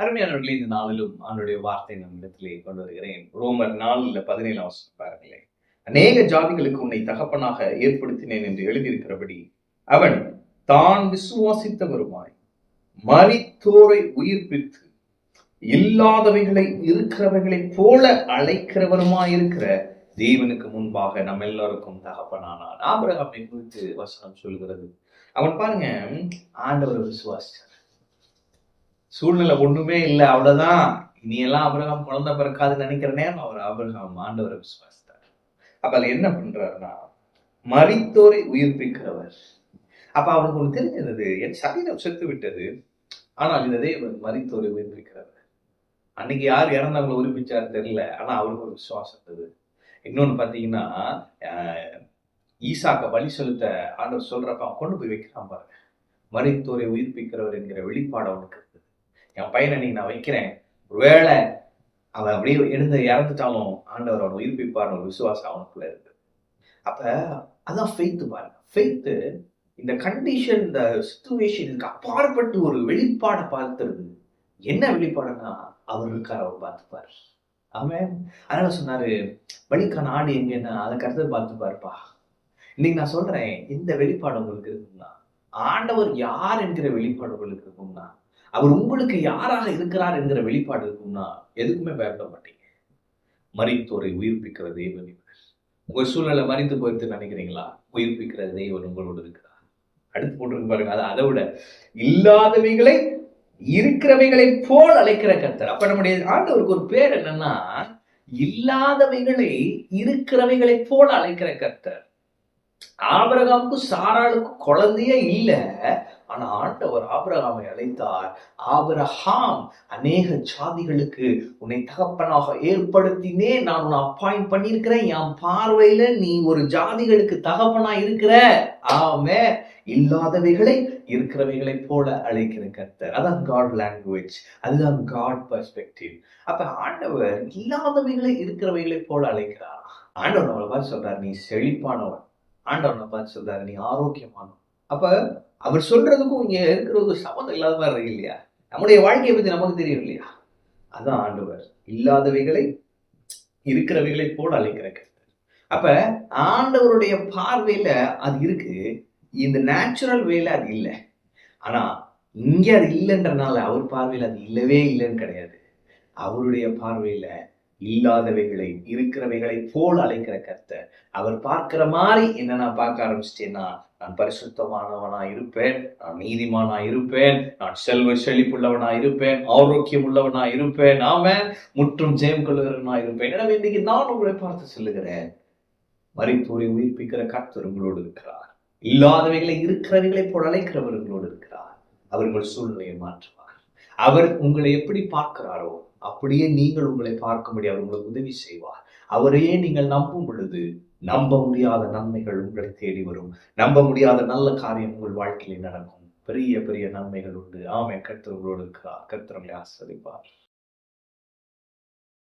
அருமையானவர்களே இந்த நாளிலும் அவனுடைய வார்த்தை நம்மிடத்திலே கொண்டு வருகிறேன். ரோமர் நாளில் பதினேழாம் பாருங்களேன். அநேக ஜாதிகளுக்கு உன்னை தகப்பனாக ஏற்படுத்தினேன் என்று எழுதியிருக்கிறபடி அவன் தான் விசுவாசித்தவருமாய் மரித்தோரை உயிர்ப்பித்து இல்லாதவைகளை இருக்கிறவைகளைப் போல அழைக்கிறவருமாய் இருக்கிற தேவனுக்கு முன்பாக நம்ம எல்லாருக்கும் தகப்பனானான். ஆபிரகாமை குறித்து வசனம் சொல்கிறது. அவன் பாருங்க ஆண்டவரை விசுவாசித்தார் சூழ்நிலை ஒண்ணுமே இல்லை அவ்வளவுதான். இனி எல்லாம் அபிரகாம் குழந்தை பிறக்காதுன்னு நினைக்கிற நேரம் அவர் அபிரகாம் ஆண்டவரை விசுவாசித்தார். அப்ப அதுல என்ன பண்றாருன்னா மறித்தோரை உயிர்ப்பிக்கிறவர். அப்ப அவனுக்கு ஒண்ணு தெரிஞ்சது என் சரீரம் செத்து விட்டது ஆனால் இந்த தேவன் மறித்தோரை உயிர்ப்பிக்கிறவர். அன்னைக்கு யார் இறந்தவங்களை உயிர்ப்பிச்சாரு தெரியல ஆனா அவருக்கு ஒரு விசுவாசம் இருந்தது. இன்னொன்னு பாத்தீங்கன்னா ஈசாக்க பலி செலுத்த ஆண்டவர் சொல்றப்ப அவன் கொண்டு போய் வைக்கிறான் பாருங்க. மறித்தோரை உயிர்ப்பிக்கிறவர் என்கிற வெளிப்பாடு அவனுக்கு என் பையனை நீ நான் வைக்கிறேன். ஒருவேளை அவன் அப்படியே எழுந்து இறந்துட்டாலும் ஆண்டவர் அவன் உயிர்ப்பிப்பார்னு ஒரு விசுவாசம் அவனுக்குள்ள இருக்கு. அப்ப அதான் ஃபெய்த்து பாருங்க. ஃபெய்த்து இந்த கண்டிஷன் இந்த சுச்சுவேஷனுக்கு அப்பாற்பட்டு ஒரு வெளிப்பாடை பார்த்துருது என்ன வெளிப்பாடுன்னா அவர் இருக்கார் அவர் பார்த்துப்பார். அவன் அதனால சொன்னாரு வழிக்கான ஆடு எங்கன்னா அதை கருத்து பார்த்துப்பாருப்பா. இன்னைக்கு நான் சொல்றேன் இந்த வெளிப்பாடு உங்களுக்கு இருக்கும்னா ஆண்டவர் யார் என்கிற வெளிப்பாடு உங்களுக்கு இருக்கும்னா அவர் உங்களுக்கு யாராக இருக்கிறார் என்கிற வெளிப்பாடு இருக்கும்னா எதுக்குமே பயப்பட மாட்டீங்க. மறித்தோரை உயிர்ப்பிக்கிற தெய்வம் உங்கள் உங்க சூழ்நிலை மறித்து போயிட்டு நினைக்கிறீங்களா? உயிர்ப்பிக்கிற தேவன் உங்களோடு இருக்கிறார். அடுத்து போட்டிருக்கு பாருங்க. அது அதை விட இல்லாதவைகளை இருக்கிறவைகளை போல் அழைக்கிற கத்தர் அப்ப நம்முடைய ஆண்டவருக்கு ஒரு பேர் என்னன்னா இல்லாதவைகளை இருக்கிறவைகளை போல அழைக்கிற கர்த்தர். ஆபிரகாமுக்கும் சாராளுக்கும் குழந்தையே இல்ல. ஆனா ஆண்டவர் ஆபரகாமை அழைத்தார். ஆபரஹாம் அநேக ஜாதிகளுக்கு உன்னை தகப்பனாக ஏற்படுத்தினே நான் உன்னை அப்பாயிண்ட் பண்ணியிருக்கிறேன். என் பார்வையில நீ ஒரு ஜாதிகளுக்கு தகப்பனா இருக்கிற. ஆமே இல்லாதவைகளை இருக்கிறவைகளை போல அழைக்கிற கர்த்தர். அதான் காட் லாங்குவேஜ் அதுதான் காட் பர்ஸ்பெக்டிவ் அப்ப ஆண்டவர் இல்லாதவைகளை இருக்கிறவைகளை போல அழைக்கிறார்? ஆண்டவர் நம்மளை பார்த்து சொல்றாரு நீ செழிப்பானவன். ஆண்டவனை பார்த்து சொல்றாரு நீ ஆரோக்கியமானோம் அப்ப அவர் சொல்றதுக்கும் இங்க இருக்கிறது சம்மந்தம் இல்லாத மாதிரி இருக்கு இல்லையா? நம்முடைய வாழ்க்கையை பத்தி நமக்கு தெரியும் இல்லையா? அதான் ஆண்டவர். இல்லாதவைகளை இருக்கிறவைகளை போட அழைக்கிற அப்ப ஆண்டவருடைய பார்வையில அது இருக்கு. இந்த நேச்சுரல் வேல அது இல்லை. ஆனா இங்க அது இல்லைன்றனால அவர் பார்வையில அது இல்லவே இல்லைன்னு கிடையாது. அவருடைய பார்வையில இல்லாதவைகளை இருக்கிறவைகளை போல் அழைக்கிற கர்த்தர். அவர் பார்க்கிற மாதிரி என்ன நான் பார்க்க ஆரம்பிச்சிட்டேன்னா நான் பரிசுத்தமானவனா இருப்பேன் நான் நீதிமானா இருப்பேன் நான் செல்வ செழிப்புள்ளவனா இருப்பேன் ஆரோக்கியம் உள்ளவனா இருப்பேன் நாம முற்றும் ஜெயம் கொள்ளுகிறவனா இருப்பேன். எனவே இன்னைக்கு நான் உங்களை பார்த்து சொல்லுகிறேன் மறைத்தோரை உயிர்ப்பிக்கிற கர்த்தர் உங்களோடு இருக்கிறார். இல்லாதவைகளை இருக்கிறவைகளை போல் அழைக்கிறவர் உங்களோடு இருக்கிறார். அவர் உங்கள் சூழ்நிலையை மாற்றுவார். அவர் உங்களை எப்படி பார்க்கிறாரோ அப்படியே நீங்கள் உங்களை பார்க்கும்படி அவர் உங்களுக்கு உதவி செய்வார். அவரையே நீங்கள் நம்பும் பொழுது நம்ப முடியாத நன்மைகள் உங்களை தேடி வரும். நம்ப முடியாத நல்ல காரியம் உங்கள் வாழ்க்கையில் நடக்கும். பெரிய பெரிய நன்மைகள் உண்டு. ஆமை கர்த்தர் உங்களோடு இருக்கிறார். கர்த்தர் உங்களை